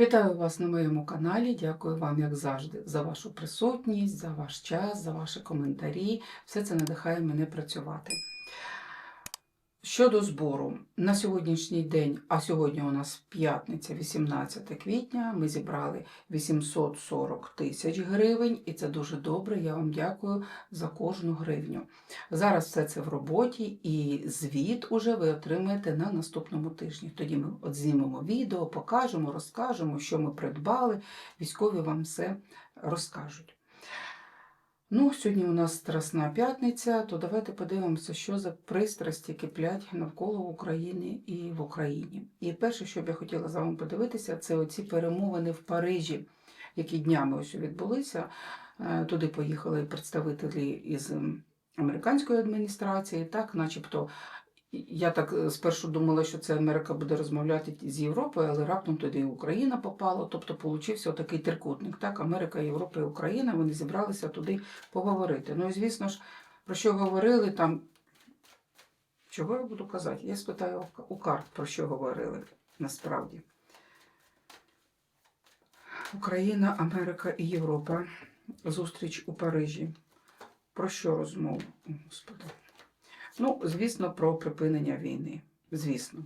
Вітаю вас на моєму каналі. Дякую вам, як завжди, за вашу присутність, за ваш час, за ваші коментарі. Все це надихає мене працювати. Щодо збору, на сьогоднішній день, а сьогодні у нас п'ятниця, 18 квітня, ми зібрали 840 тисяч гривень, і це дуже добре. Я вам дякую за кожну гривню. Зараз все це в роботі, і звіт уже ви отримаєте на наступному тижні. Тоді ми от знімемо відео, покажемо, розкажемо, що ми придбали. Військові вам все розкажуть. Ну, сьогодні у нас Страсна п'ятниця, то давайте подивимося, що за пристрасті киплять навколо України і в Україні. І перше, що б я хотіла з вами подивитися, це оці перемовини в Парижі, які днями ось відбулися. Е, Туди поїхали представителі із американської адміністрації, так, начебто. Я так е, спершу думала, що це Америка буде розмовляти з Європою, але раптом туди і Україна попала. Тобто получився такий трикутник. Так, Америка, Європа і Україна вони зібралися туди поговорити. Ну і звісно ж, про що говорили там. Чого я буду казати? Я спитаю у карт, про що говорили насправді. Україна, Америка і Європа. Зустріч у Парижі. Про що розмова? Господи. Ну, звісно, про припинення війни. Звісно.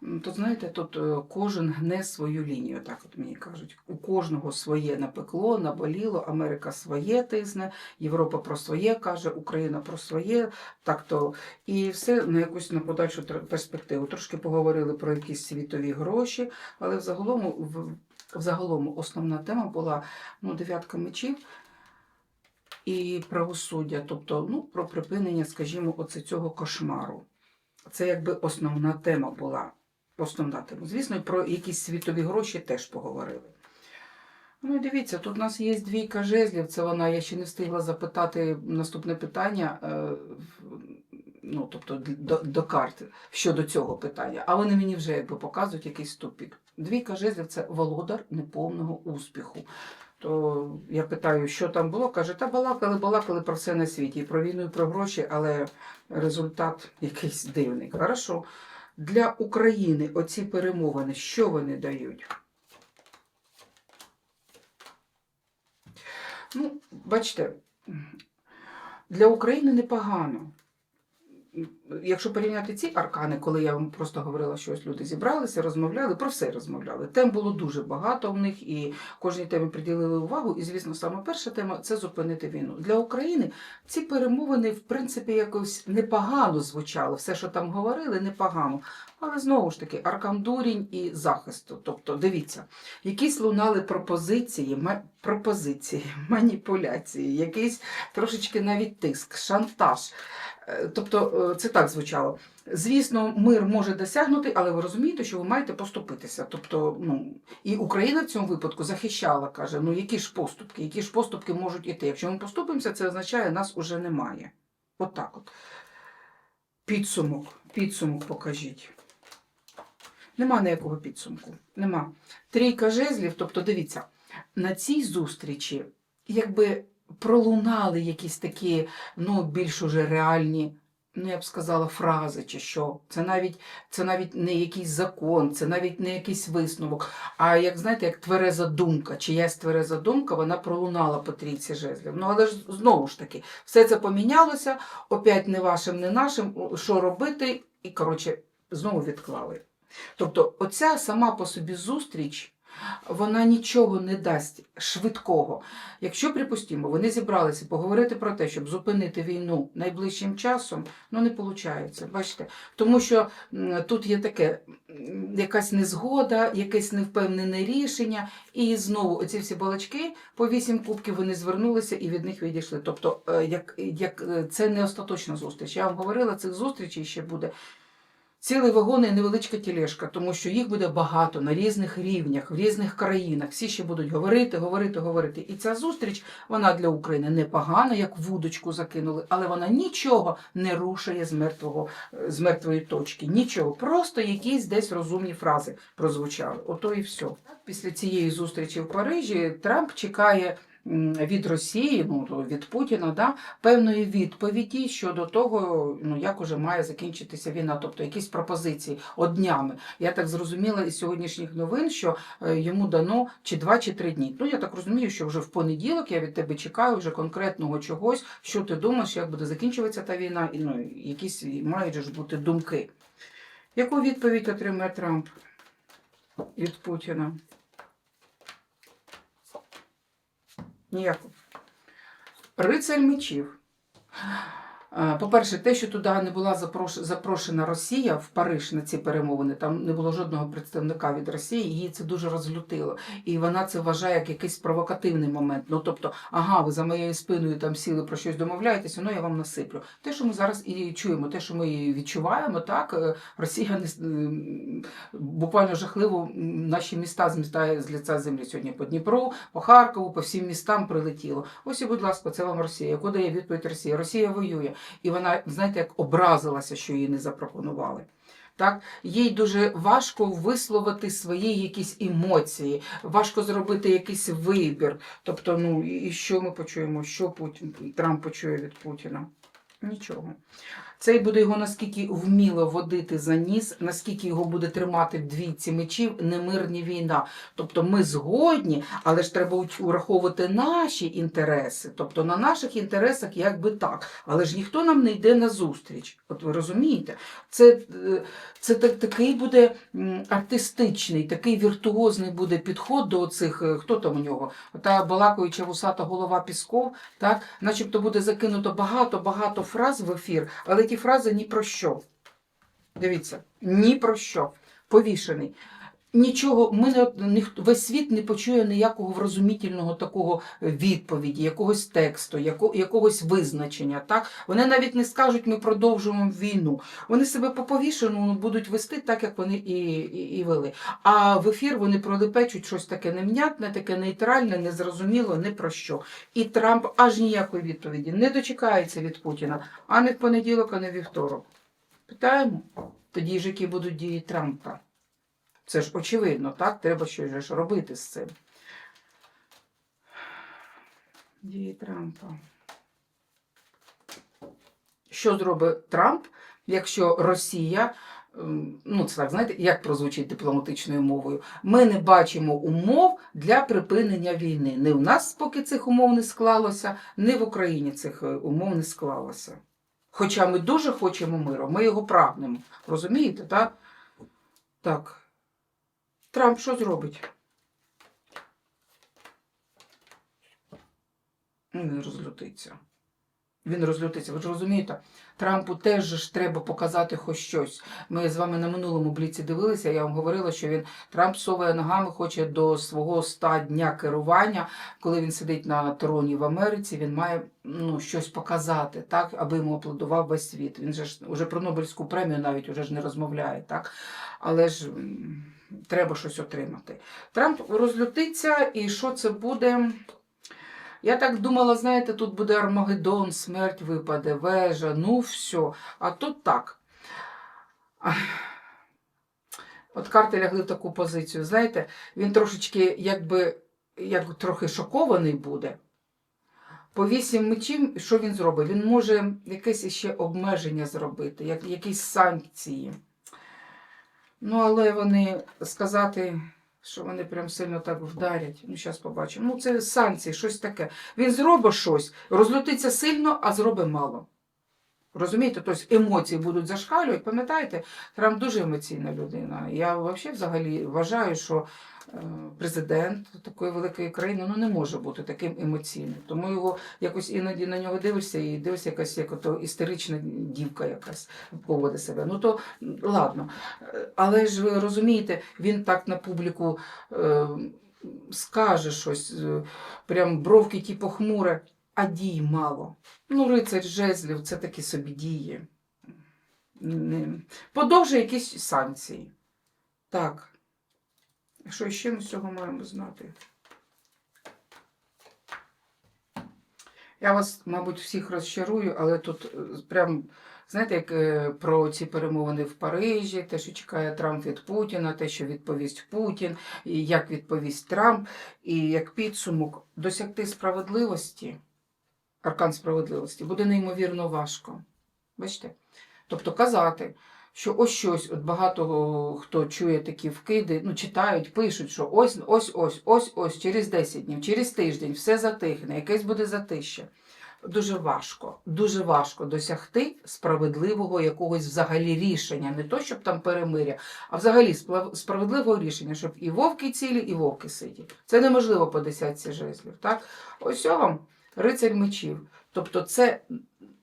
Тут, знаєте, тут е, кожен гне свою лінію, так от мені кажуть. У кожного своє напекло, наболіло, Америка своє тисне, Європа про своє каже, Україна про своє, так то і все на якусь на подальшу перспективу. Трошки поговорили про якісь світові гроші, але взагалом, взагалом основна тема була ну, дев'ятка мечів і правосуддя, тобто ну, про припинення, скажімо, оце цього кошмару. Це якби основна тема була. Основна тема. Звісно, і про якісь світові гроші теж поговорили. Ну дивіться, тут у нас є двійка жезлів. Це вона, я ще не встигла запитати наступне питання, е, ну, тобто до, до карт щодо цього питання. А вони мені вже якби показують якийсь тупік. Двійка жезлів це володар неповного успіху. То я питаю, що там було, каже, та балакали, балакали про все на світі, і про війну, і про гроші, але результат якийсь дивний. Хорошо. Для України оці перемовини, що вони дають? Ну, бачите, для України непогано. Якщо порівняти ці аркани, коли я вам просто говорила, що ось люди зібралися, розмовляли, про все розмовляли. Тем було дуже багато в них, і кожній темі приділили увагу. І, звісно, саме перша тема це зупинити війну. Для України ці перемовини, в принципі, якось непогано звучали. Все, що там говорили, непогано. Але знову ж таки, аркан дурінь і захисту. Тобто, дивіться, якісь лунали пропозиції, пропозиції, маніпуляції, якийсь трошечки навіть тиск, шантаж. Е, Тобто, е, це так звучало. Звісно, мир може досягнути, але ви розумієте, що ви маєте поступитися. Тобто, ну і Україна в цьому випадку захищала, каже: ну які ж поступки, які ж поступки можуть іти. Якщо ми поступимося, це означає, нас уже немає. От так от. Підсумок, підсумок покажіть. Нема ніякого підсумку. Нема. Трійка жезлів, тобто дивіться, на цій зустрічі, якби пролунали якісь такі, ну, більш уже реальні, ну, я б сказала, фрази чи що. Це навіть, це навіть не якийсь закон, це навіть не якийсь висновок. А як знаєте, як твереза думка, чиясь твереза думка, вона пролунала по трійці жезлів. Ну, але ж знову ж таки, все це помінялося, опять не вашим, не нашим, що робити, і, коротше, знову відклали. Тобто, оця сама по собі зустріч, вона нічого не дасть швидкого. Якщо, припустимо, вони зібралися поговорити про те, щоб зупинити війну найближчим часом, ну не виходить. Бачите? Тому що тут є таке якась незгода, якесь невпевнене рішення, і знову оці всі балачки по вісім кубків вони звернулися і від них відійшли. Тобто, е, як, як е, це не остаточна зустріч. Я вам говорила, цих зустрічей ще буде цілий вагон і невеличка тілешка, тому що їх буде багато на різних рівнях, в різних країнах. Всі ще будуть говорити, говорити, говорити. І ця зустріч вона для України непогана, як вудочку закинули, але вона нічого не рушує з мертвого з мертвої точки. Нічого, просто якісь десь розумні фрази прозвучали. Ото і все. Після цієї зустрічі в Парижі Трамп чекає від Росії, ну від Путіна, да, певної відповіді щодо того, ну як уже має закінчитися війна, тобто якісь пропозиції от днями. Я так зрозуміла із сьогоднішніх новин, що е, йому дано чи два, чи три дні. Ну я так розумію, що вже в понеділок я від тебе чекаю вже конкретного чогось, що ти думаєш, як буде закінчуватися та війна, і ну якісь мають ж бути думки. Яку відповідь отримає Трамп від Путіна? Ніяку. Рицарь мечів. Е, По-перше, те, що туди не була запрош- запрошена Росія в Париж на ці перемовини, там не було жодного представника від Росії, її це дуже розлютило. І вона це вважає як якийсь провокативний момент. Ну тобто, ага, ви за моєю спиною там сіли про щось домовляєтеся, ну я вам насиплю. Те, що ми зараз і чуємо, те, що ми відчуваємо, так е, Росія не с- буквально жахливо наші міста змістає з лиця землі сьогодні по Дніпру, по Харкову, по всім містам прилетіло. Ось і, будь ласка, це вам Росія. Яку дає відповідь Росія? Росія воює. І вона, знаєте, як образилася, що її не запропонували. Так, їй дуже важко висловити свої якісь емоції, важко зробити якийсь вибір. Тобто, ну і що ми почуємо? Що Путін Трамп почує від Путіна? Нічого. Цей буде його наскільки вміло водити за ніс, наскільки його буде тримати в двійці мечів, не мир, ні війна. Тобто ми згодні, але ж треба ураховувати наші інтереси. Тобто на наших інтересах якби так. Але ж ніхто нам не йде на зустріч. От ви розумієте? Це, е, це так, такий буде артистичний, такий віртуозний буде підход до цих, хто там у нього? Та балакаюча вусата голова Пісков, так? начебто буде закинуто багато-багато фраз в ефір, але ті фрази ні про що. Дивіться, ні про що. Повішений. Нічого, ми не, весь світ не почує ніякого врозумітельного такого відповіді, якогось тексту, яко, якогось визначення. Так? Вони навіть не скажуть, ми продовжуємо війну. Вони себе по повішеному будуть вести так, як вони і, і, і вели. А в ефір вони пролепечуть щось таке невнятне, таке нейтральне, незрозуміло, не про що. І Трамп аж ніякої відповіді не дочекається від Путіна, а не в понеділок, а не вівторок. Питаємо тоді ж, які будуть дії Трампа. Це ж очевидно, так? Треба щось ж робити з цим. Дії Трампа. Що зробить Трамп, якщо Росія, ем, ну це так, знаєте, як прозвучить дипломатичною мовою, ми не бачимо умов для припинення війни. Не у нас поки цих умов не склалося, не в Україні цих е, умов не склалося. Хоча ми дуже хочемо миру, ми його прагнемо. Розумієте, так? Так. Трамп що зробить? Ну, Він розлютиться. Він розлютиться. Ви ж розумієте, Трампу теж ж треба показати хоч щось. Ми з вами на минулому бліці дивилися, я вам говорила, що він Трамп соває ногами, хоче до свого ста дня керування, коли він сидить на троні в Америці, він має ну, щось показати, так, аби йому аплодував весь світ. Він же ж уже про Нобелівську премію навіть уже ж не розмовляє, так? Але ж треба щось отримати. Трамп розлютиться, і що це буде? Я так думала, знаєте, тут буде Армагеддон, смерть випаде, вежа, ну все. А тут так. От карти лягли в таку позицію. Знаєте, він трошечки, якби, як трохи шокований буде. По вісім мечів, що він зробить? Він може якесь ще обмеження зробити, як, якісь санкції. Ну, але вони сказати, що вони прям сильно так вдарять. Ну, зараз побачимо. Ну, це санкції, щось таке. Він зробить щось, розлютиться сильно, а зробить мало. Розумієте, тобто емоції будуть зашкалювати. Пам'ятаєте, Трамп дуже емоційна людина. Я взагалі взагалі вважаю, що е, президент такої великої країни ну, не може бути таким емоційним. Тому його якось іноді на нього дивишся і дивишся якась як ото істерична дівка якась поводить себе. Ну то ладно. Але ж ви розумієте, він так на публіку е, скаже щось, е, прям бровки ті похмуре, а дій мало. Ну, рицарь жезлів це такі собі дії. Подовжує якісь санкції. Так. Що ще ми з цього маємо знати? Я вас, мабуть, всіх розчарую, але тут е, прям, знаєте, як е, про ці перемовини в Парижі, те, що чекає Трамп від Путіна, те, що відповість Путін, і як відповість Трамп, і як підсумок досягти справедливості, аркан справедливості, буде неймовірно важко. Бачите? Тобто казати, що ось щось, от багато хто чує такі вкиди, ну читають, пишуть, що ось, ось, ось, ось, ось, через 10 днів, через тиждень все затихне, якесь буде затище. Дуже важко, дуже важко досягти справедливого якогось взагалі рішення, не то, щоб там перемиря, а взагалі справедливого рішення, щоб і вовки цілі, і вовки ситі. Це неможливо по десятці жезлів. Так? Ось вам рицарь мечів. Тобто, це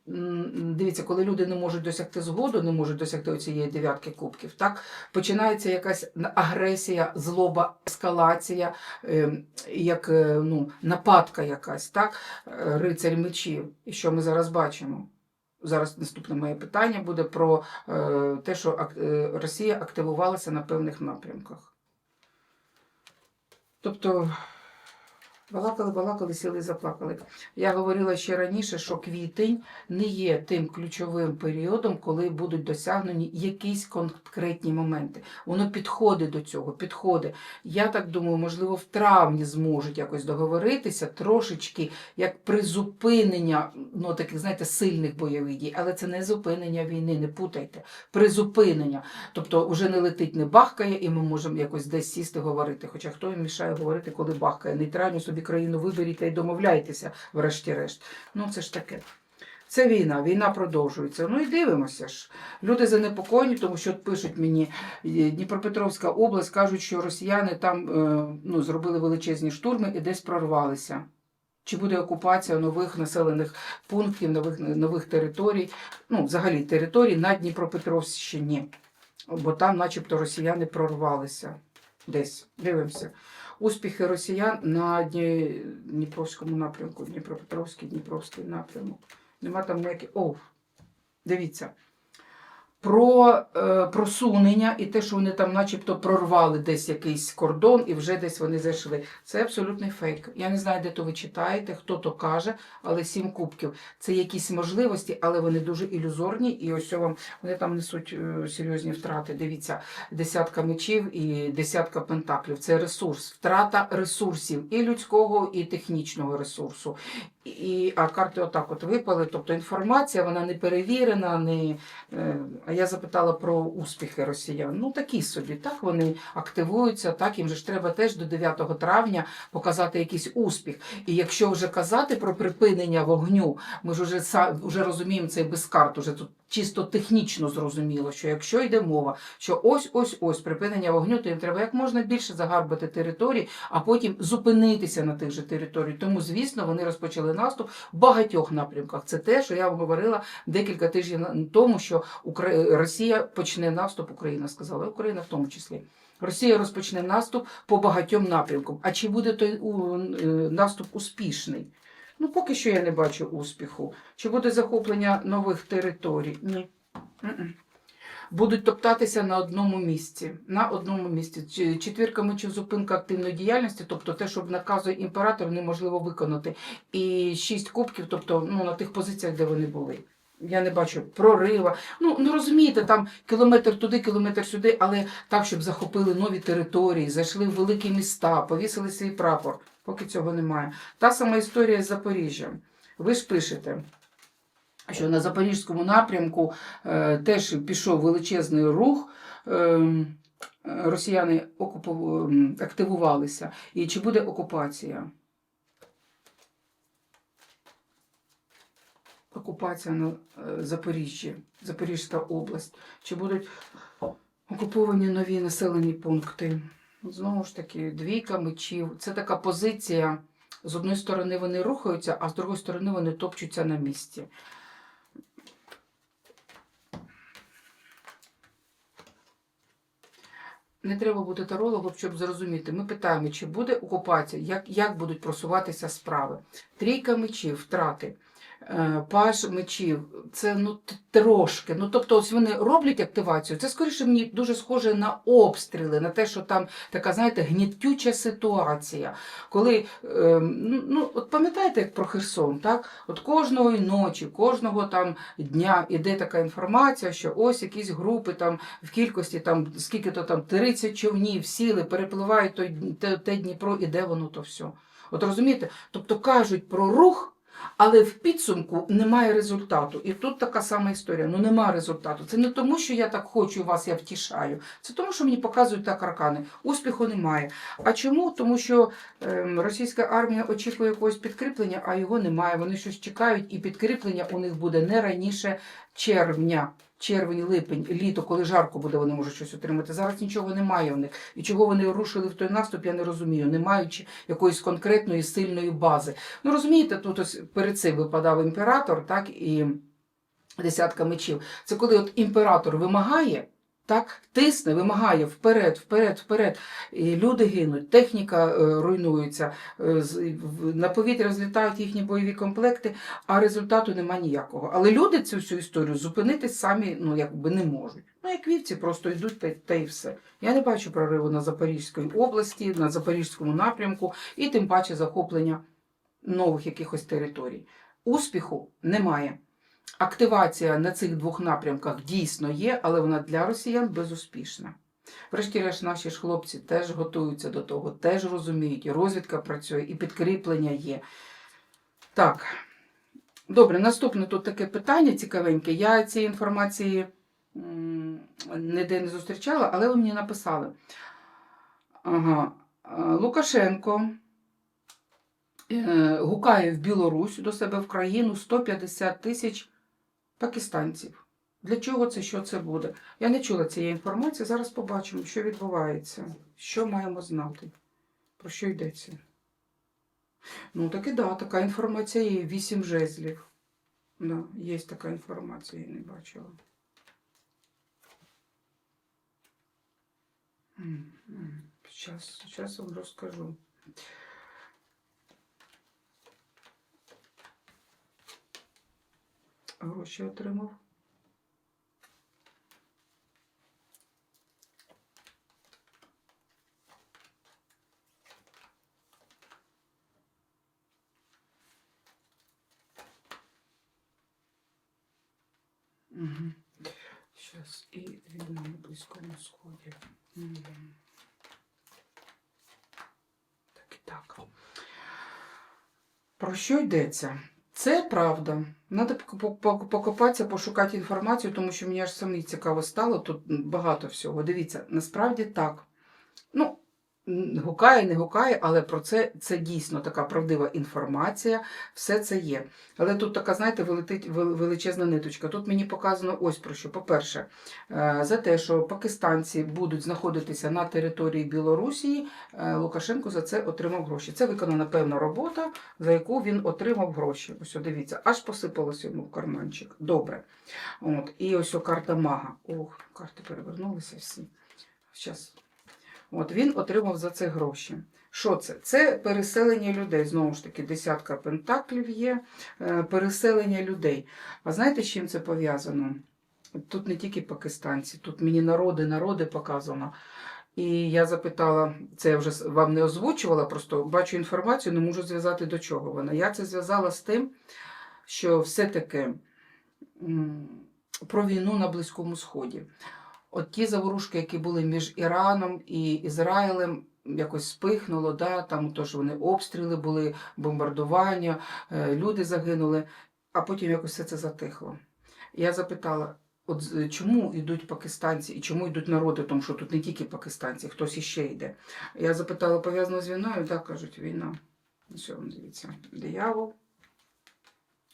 дивіться, коли люди не можуть досягти згоду, не можуть досягти цієї дев'ятки кубків, так починається якась агресія, злоба, ескалація, е, як е, ну, нападка якась, так? Е, рицарь мечів. І що ми зараз бачимо? Зараз наступне моє питання буде про е, те, що Росія активувалася на певних напрямках. Тобто, балакали, балакали, сіли, заплакали. Я говорила ще раніше, що квітень не є тим ключовим періодом, коли будуть досягнені якісь конкретні моменти. Воно підходить до цього, підходить. Я так думаю, можливо, в травні зможуть якось договоритися трошечки як призупинення ну, таких, знаєте, сильних бойових дій, але це не зупинення війни, не путайте. Призупинення. Тобто вже не летить, не бахкає, і ми можемо якось десь сісти говорити. Хоча хто їм мішає говорити, коли бахкає? Нейтральну собі країну виберіть й домовляйтеся, врешті-решт. Ну це ж таке. Це війна, війна продовжується. Ну і дивимося ж. Люди занепокоєні, тому що пишуть мені е, Дніпропетровська область, кажуть, що росіяни там е, ну, зробили величезні штурми і десь прорвалися. Чи буде окупація нових населених пунктів, нових, нових територій, ну, взагалі територій на Дніпропетровщині, бо там, начебто, росіяни прорвалися десь. Дивимося. Успіхи росіян на Дніпровському напрямку, Дніпропетровський, Дніпровський напрямок. Нема там ніяких. О, дивіться. Про е, просунення і те, що вони там, начебто, прорвали десь якийсь кордон і вже десь вони зайшли. Це абсолютний фейк. Я не знаю, де то ви читаєте, хто то каже, але сім кубків це якісь можливості, але вони дуже ілюзорні. І ось вам вони там несуть е, серйозні втрати. Дивіться, десятка мечів і десятка пентаклів. Це ресурс, втрата ресурсів і людського, і технічного ресурсу. І, а карти отак от випали. Тобто інформація вона не перевірена, не. Я запитала про успіхи росіян. Ну такі собі, так вони активуються, так їм же ж треба теж до 9 травня показати якийсь успіх. І якщо вже казати про припинення вогню, ми ж вже, вже розуміємо цей безкарт, без карт, уже тут чисто технічно зрозуміло, що якщо йде мова, що ось ось ось припинення вогню, то їм треба як можна більше загарбати території, а потім зупинитися на тих же територіях. Тому, звісно, вони розпочали наступ в багатьох напрямках. Це те, що я говорила декілька тижнів тому, що. Росія почне наступ, Україна сказала, Україна в тому числі. Росія розпочне наступ по багатьом напрямкам. А чи буде той е, наступ успішний? Ну, поки що я не бачу успіху. Чи буде захоплення нових територій? Ні. Будуть топтатися на одному місці. На одному місці. Четвірка мечів зупинка активної діяльності, тобто те, що наказує імператор, неможливо виконати. І шість кубків, тобто ну, на тих позиціях, де вони були. Я не бачу прорива. Ну, ну розумієте, там кілометр туди, кілометр сюди, але так, щоб захопили нові території, зайшли в великі міста, повісили свій прапор. Поки цього немає. Та сама історія з Запоріжжям. Ви ж пишете, що на Запорізькому напрямку е, теж пішов величезний рух. Е, росіяни окупу... активувалися. І чи буде окупація? Окупація на е, Запоріжжі, Запорізька область. Чи будуть окуповані нові населені пункти? Знову ж таки, двійка мечів. Це така позиція. З одної сторони вони рухаються, а з другої сторони вони топчуться на місці. Не треба бути тарологом, щоб зрозуміти. Ми питаємо, чи буде окупація, як, як будуть просуватися справи. Трійка мечів, втрати. Е, паж мечів. Це ну трошки. Ну тобто, ось вони роблять активацію. Це скоріше мені дуже схоже на обстріли, на те, що там така, знаєте, гнітюча ситуація. Коли е, ну, ну от пам'ятаєте, як про Херсон, так? От кожного ночі, кожного там дня іде така інформація, що ось якісь групи там в кількості там скільки то там 30 човнів сіли, перепливають той, те, те Дніпро, і де воно то все. От розумієте? Тобто кажуть про рух. Але в підсумку немає результату. І тут така сама історія. Ну немає результату. Це не тому, що я так хочу вас, я втішаю. Це тому, що мені показують так аркани. Успіху немає. А чому? Тому що ем, російська армія очікує якогось підкріплення, а його немає. Вони щось чекають, і підкріплення у них буде не раніше червня. Червень, липень, літо, коли жарко буде, вони можуть щось отримати. Зараз нічого немає в них. І чого вони рушили в той наступ, я не розумію, не маючи якоїсь конкретної сильної бази. Ну розумієте, тут ось перед цим випадав імператор, так і десятка мечів. Це коли от імператор вимагає, так, тисне, вимагає вперед, вперед, вперед. І люди гинуть, техніка е, руйнується, е, на повітря злітають їхні бойові комплекти, а результату нема ніякого. Але люди цю всю історію зупинити самі ну, якби не можуть. Ну, як вівці, просто йдуть та, та й все. Я не бачу прориву на Запорізькій області, на Запорізькому напрямку, і тим паче захоплення нових якихось територій. Успіху немає. Активація на цих двох напрямках дійсно є, але вона для росіян безуспішна. Врешті-решт, наші ж хлопці теж готуються до того, теж розуміють, і розвідка працює, і підкріплення є. Так, добре, наступне тут таке питання цікавеньке. Я цієї інформації ніде не зустрічала, але ви мені написали. Ага. е, Лукашенко е, гукає в Білорусь до себе в країну 150 тисяч пакистанців. Для чого це, що це буде? Я не чула цієї інформації. Зараз побачимо, що відбувається, що маємо знати, про що йдеться. Ну, так і да, така інформація є. Вісім жезлів. Да, є така інформація, я не бачила. Зараз, зараз вам розкажу. Гроші отримав. Угу. Сейчас і війна на Близькому Сході. Так і так. Про що йдеться? Це правда. Треба покопатися, пошукати інформацію, тому що мені аж самі цікаво стало. Тут багато всього. Дивіться, насправді так. Ну, гукає, не гукає, але про це це дійсно така правдива інформація. Все це є. Але тут така, знаєте, велетить величезна ниточка. Тут мені показано ось про що. По-перше, е, за те, що пакистанці будуть знаходитися на території Білорусі, е, Лукашенко за це отримав гроші. Це виконана певна робота, за яку він отримав гроші. Ось, дивіться, аж посипалося йому в карманчик. Добре. От. І ось о, карта мага. Ох, карти перевернулися всі. Щас. От він отримав за це гроші. Що це? Це переселення людей. Знову ж таки, десятка пентаклів є, е, переселення людей. А знаєте, з чим це пов'язано? Тут не тільки пакистанці, тут мені народи, народи показано. І я запитала, це я вже вам не озвучувала, просто бачу інформацію, не можу зв'язати до чого вона. Я це зв'язала з тим, що все-таки про війну на Близькому Сході. От ті заворушки, які були між Іраном і Ізраїлем, якось спихнуло, да, там тож вони обстріли були, бомбардування, е, люди загинули, а потім якось все це затихло. Я запитала, от чому йдуть пакистанці і чому йдуть народи, тому що тут не тільки пакистанці, хтось іще йде. Я запитала, пов'язано з війною, так кажуть, війна. Ось дивіться, диявол.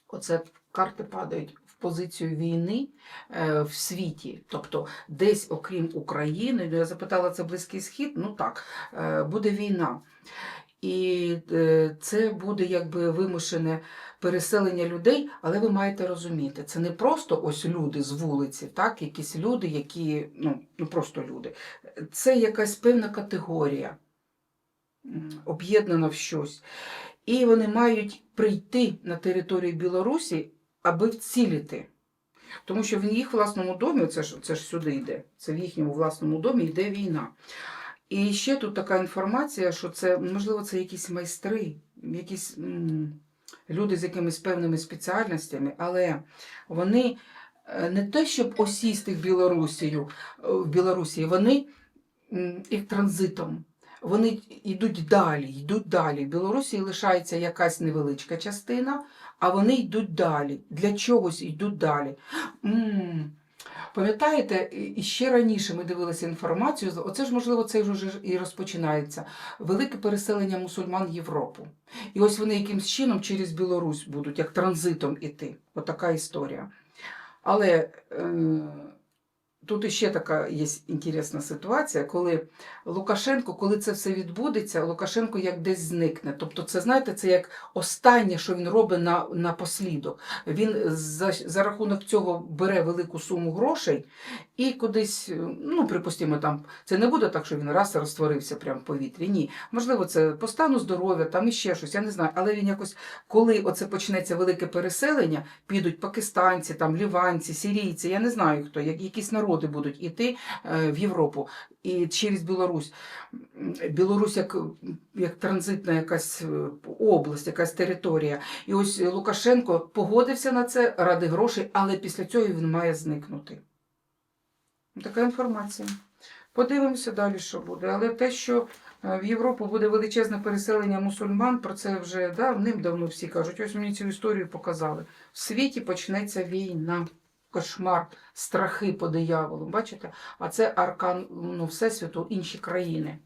Оце карти падають позицію війни е, в світі. Тобто десь, окрім України, ну, я запитала, це Близький Схід, ну так, е, буде війна. І е, це буде якби вимушене переселення людей, але ви маєте розуміти, це не просто ось люди з вулиці, так, якісь люди, які, ну, ну просто люди. Це якась певна категорія, об'єднана в щось. і вони мають прийти на територію Білорусі, аби вцілити. Тому що в їх власному домі, це ж, це ж сюди йде, це в їхньому власному домі йде війна. І ще тут така інформація, що це, можливо, це якісь майстри, якісь люди з якимись певними спеціальностями, але вони е, не те, щоб осісти в Білорусію, е, в Білорусі, вони їх транзитом. Вони йдуть далі, йдуть далі. В Білорусі лишається якась невеличка частина, а вони йдуть далі. Для чогось йдуть далі. Пам'ятаєте, ще раніше ми дивилися інформацію, оце ж, можливо, це вже і розпочинається. Велике переселення мусульман в Європу. І ось вони якимсь чином через Білорусь будуть, як транзитом іти. Отака історія. Але е, тут іще така є інтересна ситуація, коли Лукашенко, коли це все відбудеться, Лукашенко як десь зникне. Тобто, це знаєте, це як останнє, що він робить на, на послідок. Він за, за рахунок цього бере велику суму грошей і кудись, ну, припустимо, там це не буде так, що він раз розтворився прямо в повітрі. Ні. Можливо, це по стану здоров'я, там іще щось, я не знаю. Але він якось, коли оце почнеться велике переселення, підуть пакистанці, там ліванці, сирійці, я не знаю хто, як- якісь народи будуть іти е, в Європу і через Білорусь. Білорусь як, як транзитна якась е, область, якась територія. І ось Лукашенко погодився на це ради грошей, але після цього він має зникнути. Така інформація. Подивимося далі, що буде. Але те, що е, в Європу буде величезне переселення мусульман, про це вже давним-давно всі кажуть. Ось мені цю історію показали. В світі почнеться війна, кошмар, страхи по дияволу. Бачите? А це аркан ну, Всесвіту, інші країни.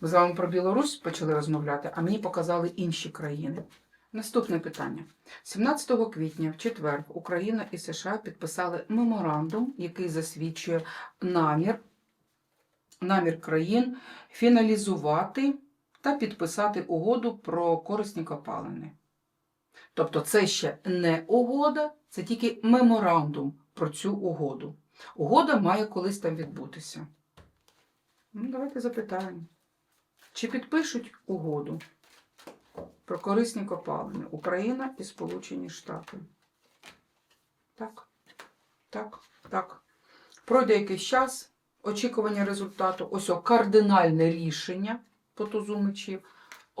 Ми з вами про Білорусь почали розмовляти, а мені показали інші країни. Наступне питання. 17 квітня, в четвер, Україна і США підписали меморандум, який засвідчує намір, намір країн фіналізувати та підписати угоду про корисні копалини. Тобто це ще не угода, це тільки меморандум про цю угоду. Угода має колись там відбутися. Ну, давайте запитаємо. Чи підпишуть угоду про корисні копалини Україна і Сполучені Штати? Так, так, так. Пройде якийсь час, очікування результату, ось о, кардинальне рішення по.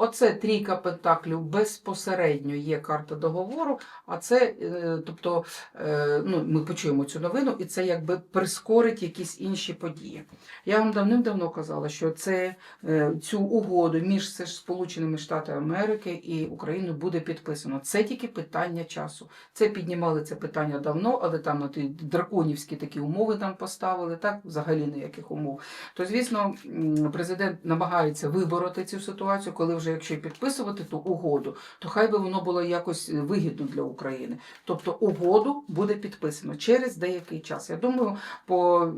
Оце трійка пентаклів безпосередньо є карта договору, а це, е, тобто, е, ну, ми почуємо цю новину, і це якби прискорить якісь інші події. Я вам давним-давно казала, що це, е, цю угоду між Сполученими Штатами Америки і Україною буде підписано. Це тільки питання часу. Це піднімали це питання давно, але там ті драконівські такі умови там поставили, так взагалі ніяких умов. То, звісно, президент намагається вибороти цю ситуацію, коли вже якщо і підписувати ту угоду, то хай би воно було якось вигідно для України. Тобто угоду буде підписано через деякий час. Я думаю, по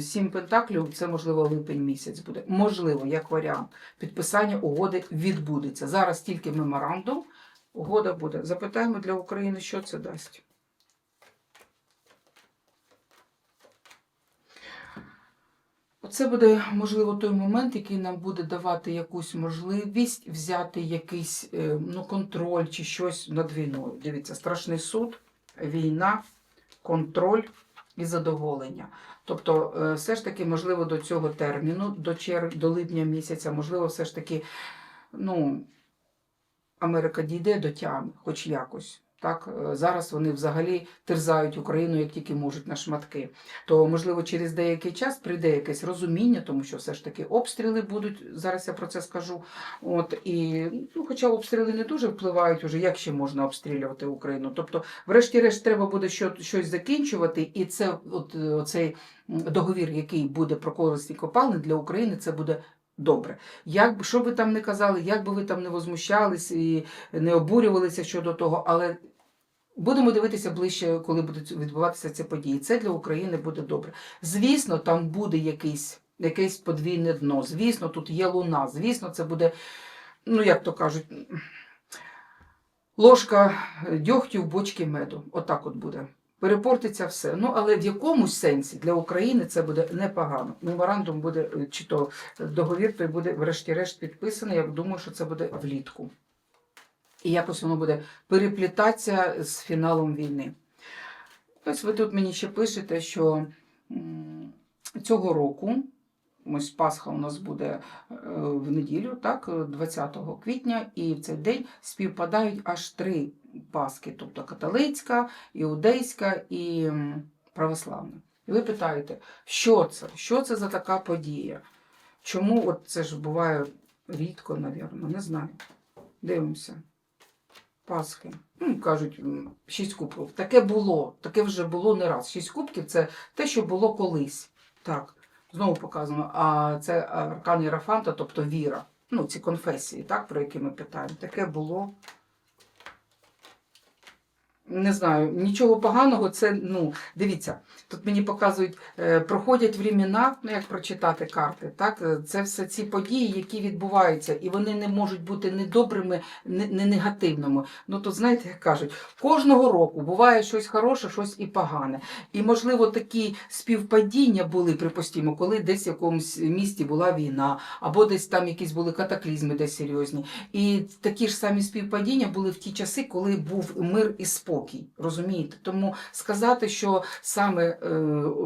сім пентаклів це можливо липень місяць буде. Можливо, як варіант. Підписання угоди відбудеться. Зараз тільки меморандум. Угода буде. Запитаємо для України, що це дасть. Оце буде, можливо, той момент, який нам буде давати якусь можливість взяти якийсь е, ну, контроль чи щось над війною. Дивіться, страшний суд, війна, контроль і задоволення. Тобто, е, все ж таки, можливо, до цього терміну, до чер... до липня місяця, можливо, все ж таки, ну, Америка дійде до тями, хоч якось. Так, Е, зараз вони взагалі терзають Україну як тільки можуть на шматки. То, можливо, через деякий час прийде якесь розуміння, тому що все ж таки обстріли будуть. Зараз я про це скажу. От і ну, хоча обстріли не дуже впливають уже, як ще можна обстрілювати Україну. Тобто, врешті-решт, треба буде що, щось закінчувати, і це от е, оцей договір, який буде про корисні копалини для України, це буде. Добре, як би що ви там не казали, як би ви там не возмущались і не обурювалися щодо того, але будемо дивитися ближче, коли будуть відбуватися ці події. Це для України буде добре. Звісно, там буде якийсь, якесь подвійне дно. Звісно, тут є луна. Звісно, це буде, ну як то кажуть, ложка дьогтю в бочки меду. Отак от буде. Перепортиться все. Ну, але в якомусь сенсі для України це буде непогано. Меморандум буде, е, чи то договір той буде, врешті-решт, підписаний. Я думаю, що це буде влітку. І якось воно буде переплітатися з фіналом війни. Ось ви тут мені ще пишете, що цього року, ось Пасха у нас буде е, в неділю, так, 20 квітня, і в цей день співпадають аж три Пасхи, тобто католицька, іудейська і православна. І ви питаєте, що це? Що це за така подія? Чому от це ж буває рідко, напевно, не знаю. Дивимося. Пасхи. Ну, кажуть, шість кубків. Таке було, таке вже було не раз. Шість кубків це те, що було колись. Так, знову показано. А це аркан Єрафанта, тобто віра. Ну, ці конфесії, так, про які ми питаємо. Таке було. Не знаю, нічого поганого, це, ну, дивіться, тут мені показують, е, проходять времена, ну як прочитати карти, так? Це все ці події, які відбуваються, і вони не можуть бути не добрими, не, не негативними. Ну то знаєте, як кажуть, кожного року буває щось хороше, щось і погане. І, можливо, такі співпадіння були, припустімо, коли десь в якомусь місті була війна, або десь там якісь були катаклізми, десь серйозні. І такі ж самі співпадіння були в ті часи, коли був мир і спокій. Розумієте? Тому сказати, що саме е,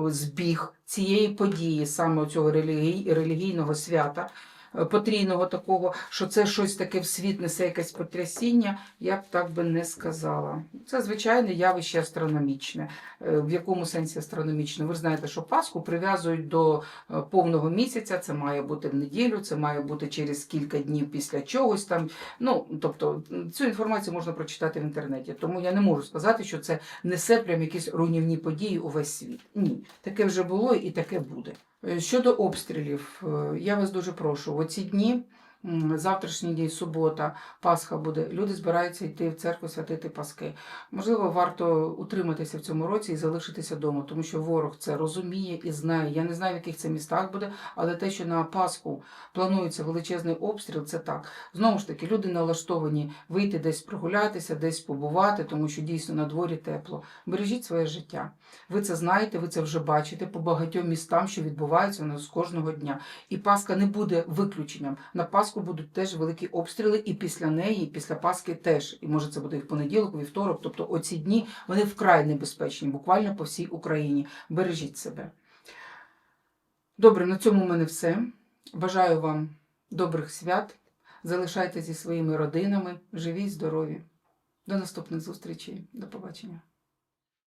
збіг цієї події, саме цього релігій, релігійного свята. Е, Потрійного такого, що це щось таке в світ несе якесь потрясіння, я б так би не сказала. Це звичайне явище астрономічне. Е, В якому сенсі астрономічне? Ви ж знаєте, що Пасху прив'язують до е, повного місяця. Це має бути в неділю, це має бути через кілька днів після чогось там. Ну тобто цю інформацію можна прочитати в інтернеті. Тому я не можу сказати, що це несе прям якісь руйнівні події у весь світ. Ні, таке вже було і таке буде. Е, Щодо обстрілів, е, я вас дуже прошу. В оці дні, завтрашній день, субота, Пасха буде. Люди збираються йти в церкву святити Паски. Можливо, варто утриматися в цьому році і залишитися вдома, тому що ворог це розуміє і знає. Я не знаю, в яких це містах буде, але те, що на Пасху планується величезний обстріл, це так. Знову ж таки, люди налаштовані вийти десь прогулятися, десь побувати, тому що дійсно на дворі тепло. Бережіть своє життя. Ви це знаєте, ви це вже бачите по багатьом містам, що відбувається у нас кожного дня. І Пасха не буде виключенням. На Пасху будуть теж великі обстріли, і після неї, і після Пасхи теж. І може це буде і в понеділок, вівторок. Тобто оці дні вони вкрай небезпечні, буквально по всій Україні. Бережіть себе. Добре, на цьому в мене все. Бажаю вам добрих свят. Залишайтеся зі своїми родинами. Живіть, здорові. До наступних зустрічей. До побачення.